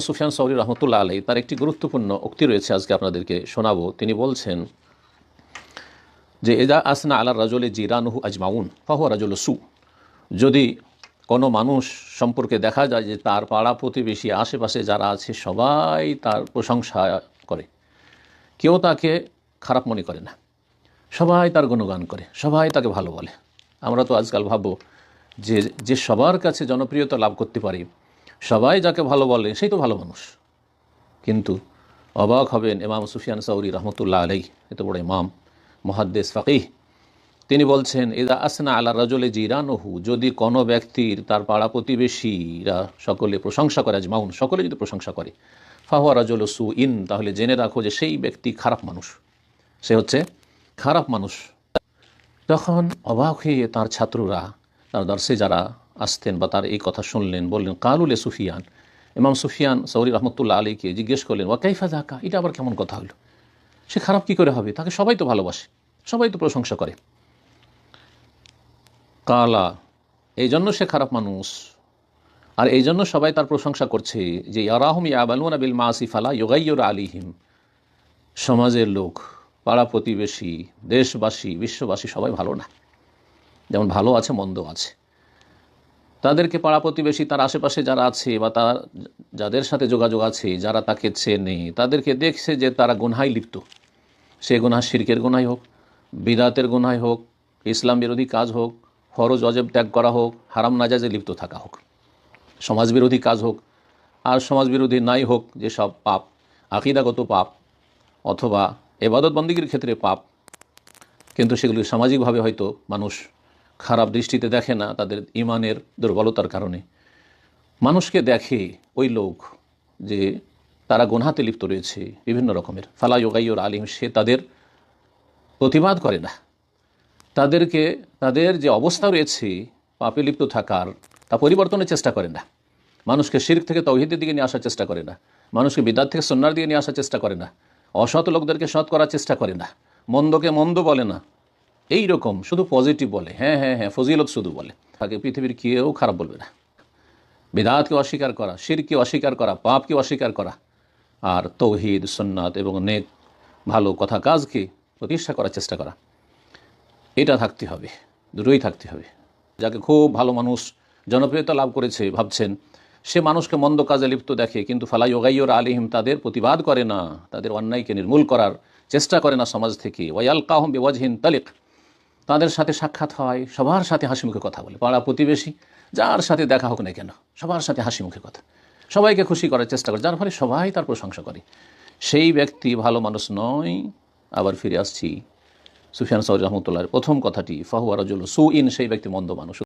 সুফিয়ান সৌরি রহমতুল্লাহ আলাই তার একটি গুরুত্বপূর্ণ উক্তি রয়েছে আজকে আপনাদেরকে শোনাবো। তিনি বলছেন যে এজা আসনা আলা রাজলে জিরানুহু আজমাউন ফাহু রাজল সু। যদি কোনো মানুষ সম্পর্কে দেখা যায় যে তার পাড়া প্রতিবেশী, আশেপাশে যারা আছে, সবাই তার প্রশংসা করে। কেউ তাকে খারাপ মনে করে না। সবাই তার গুণগান করে, সবাই তাকে ভালো বলে। আমরা তো আজকাল ভাববো যে যে সবার কাছে জনপ্রিয়তা লাভ করতে পারে সবাই যাকে ভালো বলে, সেই তো ভালো মানুষ। কিন্তু অবাক হবেন ইমাম সুফিয়ান সৌরি রহমতুল্লাহ আলাই এত বড় ইমাম, মহাদ্দেস ফাকিহ। তিনি বলছেন এদা আসনা আলা রাজলে জিরানহু যদি কোনো ব্যক্তির, তার পাড়া প্রতিবেশীরা সকলে প্রশংসা করে, আজমাউন, সকলে যদি প্রশংসা করে, ফাহুয়া রাজল সু ইন তাহলে জেনে রাখো যে সেই ব্যক্তি খারাপ মানুষ। সে হচ্ছে খারাপ মানুষ। তখন অবাক হয়ে তার ছাত্ররা, তার দর্শে যারা আসতেন বা তার এই কথা শুনলেন, বললেন কালুলে সুফিয়ান। ইমাম সুফিয়ান সৌরি রহমতুল্লাহ আলীকে জিজ্ঞেস করলেন ওয়াকাইফা জাকা এটা আবার কেমন কথা হলো? সে খারাপ কি করে হবে? তাকে সবাই তো ভালোবাসে, সবাই তো প্রশংসা করে। কালা, এই জন্য সে খারাপ মানুষ। আর এই জন্য সবাই তার প্রশংসা করছে যে ইয়ারাহম ইয়াবালুন আবিল মাসি ফালা ইয়োগাইয়র আলিহিম। সমাজের লোক, পাড়া প্রতিবেশী, দেশবাসী, বিশ্ববাসী সবাই ভালো না। যেমন ভালো আছে, মন্দ আছে। তাদেরকে পাড়া প্রতিবেশী, তার আশেপাশে যারা আছে বা তার, যাদের সাথে যোগাযোগ আছে, যারা তাকে চেনে, তাদেরকে দেখছে যে তারা গুনহাই লিপ্ত। সে গুনাহ শিরকের গুনাই হোক, বিদাতের গুনাই হোক, ইসলাম বিরোধী কাজ হোক, ফরজ, অজেব ত্যাগ করা হোক, হারাম নাজাজে লিপ্ত থাকা হোক। সমাজ বিরোধী কাজ হোক, আর সমাজ বিরোধী নাই হোক যেসব পাপ, আকিদাগত পাপ, অথবা এবাদত বন্দীগীর ক্ষেত্রে পাপ, কিন্তু সেগুলি সামাজিকভাবে হয়তো মানুষ খারাপ দৃষ্টিতে দেখে না তাদের ইমানের দুর্বলতার কারণে। মানুষকে দেখে ওই লোক যে তারা গোনহাতে লিপ্ত রয়েছে বিভিন্ন রকমের। ফালা যোগাইয়র আলিম, সে তাদের প্রতিবাদ করে না। তাদেরকে, তাদের যে অবস্থা রয়েছে, পাপে লিপ্ত থাকার, তা পরিবর্তনের চেষ্টা করে না। মানুষকে শির্ক থেকে তৌহিদের দিকে নিয়ে আসার চেষ্টা করে না। মানুষকে বিদ্যার থেকে সন্ন্যার দিকে নিয়ে আসার চেষ্টা করে না। অসৎ লোকদেরকে সৎ করার চেষ্টা করে না। মন্দকে মন্দ বলে না। এই রকম শুধু পজিটিভ বলে। হ্যাঁ হ্যাঁ হ্যাঁ ফজিলত শুধু বলে। তাকে পৃথিবীর কেউ খারাপ বলবে না। বিদাতকে অস্বীকার করা শিরকে অস্বীকার করা, পাপকে অস্বীকার করা, আর তৌহিদ সন্ন্যাত এবং নেক, ভালো কথা কাজকে প্রতিষ্ঠা করার চেষ্টা করা। এটা থাকতে হবে, দুটোই থাকতে হবে। যাকে খুব ভালো মানুষ জনপ্রিয়তা লাভ করেছে ভাবছেন, সে মানুষকে মন্দ কাজে লিপ্ত দেখে, কিন্তু ফালাই ওগাইয়র আলিহিম তাদের প্রতিবাদ করে না। তাদের অন্যায়কে নির্মূল করার চেষ্টা করে না সমাজ থেকে। ওয়াল কাহম বেওয়াজহীন তালিক। তাদের সাথে সাক্ষাৎ হয়, সবার সাথে হাসি মুখে কথা বলে। পাড়া প্রতিবেশী, যার সাথে দেখা হোক না কেন, সবার সাথে হাসি মুখে কথা। সবাইকে খুশি করার চেষ্টা করে, যার ফলে সবাই তার প্রশংসা করে। সেই ব্যক্তি ভালো মানুষ নয়, আবার ফিরে আসছি সুফিয়ান সৌর রহমতুল্লাহর প্রথম কথাটি, ফাহুয়া রাজুল সু ইন সেই ব্যক্তি মন্দ মানুষ।